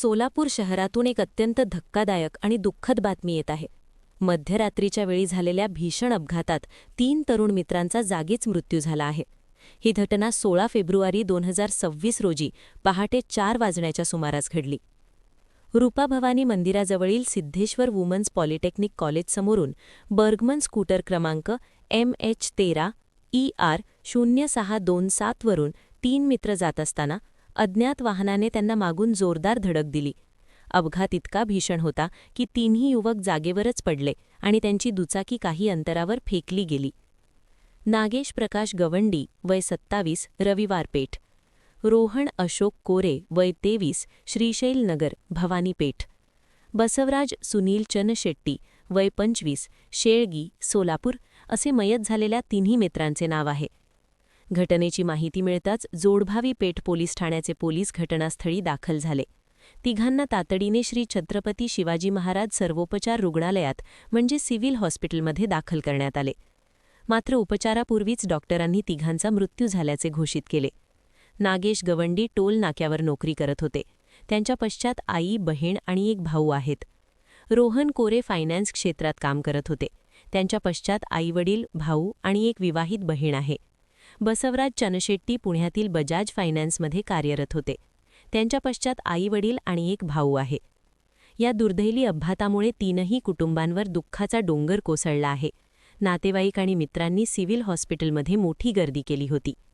सोलापूर शहरातून एक अत्यंत धक्कादायक आणि दुःखद बातमी येत आहे. मध्यरात्रीच्या वेळी झालेल्या भीषण अपघातात तीन तरुण मित्रांचा जागीच मृत्यू झाला आहे. ही घटना सोळा फेब्रुवारी दोन हजार सव्वीस रोजी पहाटे चार वाजण्याच्या सुमारास घडली. रूपाभवानी मंदिराजवळील सिद्धेश्वर वुमन्स पॉलिटेक्निक कॉलेजसमोरून बर्गमन स्कूटर क्रमांक एम एच तेरा ई आर शून्य सहा दोन सातवरून तीन मित्र जात असताना अज्ञात वाहनाने त्यांना मागून जोरदार धडक दिली. अपघात इतका भीषण होता की तिन्ही युवक जागेवरच पडले आणि त्यांची दुचाकी काही अंतरावर फेकली गेली. नागेश प्रकाश गवंडी वय सत्तावीस रविवार पेठ. रोहन अशोक कोरे वय तेवीस श्रीशैल नगर भवानी पेठ. बसवराज सुनील चनशेट्टी वय पंचवीस शेळगी सोलापूर असे मयत झालेल्या तिन्ही मित्रांचे नाव आहे. घटनेची माहिती मिळताच जोडभावी पेठ पोलीस ठाण्याचे पोलीस घटनास्थळी दाखल झाले. तिघांना तातडीने श्री छत्रपती शिवाजी महाराज सर्वोपचार रुग्णालयात म्हणजे सिव्हिल हॉस्पिटलमध्ये दाखल करण्यात आले. मात्र उपचारापूर्वीच डॉक्टरांनी तिघांचा मृत्यू झाल्याचे घोषित केले. नागेश गवंडी टोल नाक्यावर नोकरी करत होते. त्यांच्या पश्चात आई बहीण आणि एक भाऊ आहेत. रोहन कोरे फायनान्स क्षेत्रात काम करत होते. त्यांच्या पश्चात आईवडील भाऊ आणि एक विवाहित बहीण आहे. बसवराज चनशेट्टी पुण्यातील बजाज फायनान्समध्ये कार्यरत होते. त्यांच्या पश्चात आईवडील आणि एक भाऊ आहे. या दुर्दैली अपघातामुळे तीनही कुटुंबांवर दुःखाचा डोंगर कोसळला आहे. नातेवाईक आणि मित्रांनी सिव्हिल हॉस्पिटलमध्ये मोठी गर्दी केली होती.